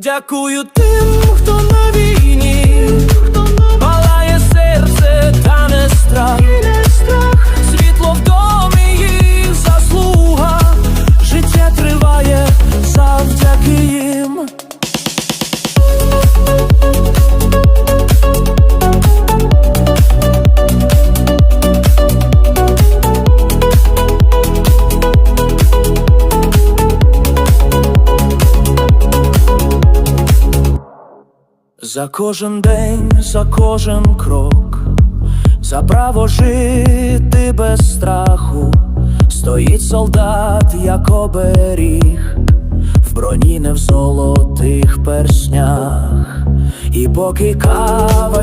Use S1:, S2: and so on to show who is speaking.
S1: Дякую тим, хто на За кожен день, за кожен крок, за право жити без страху, стоїть солдат, як оберіг, в броні не в золотих перснях, і поки кава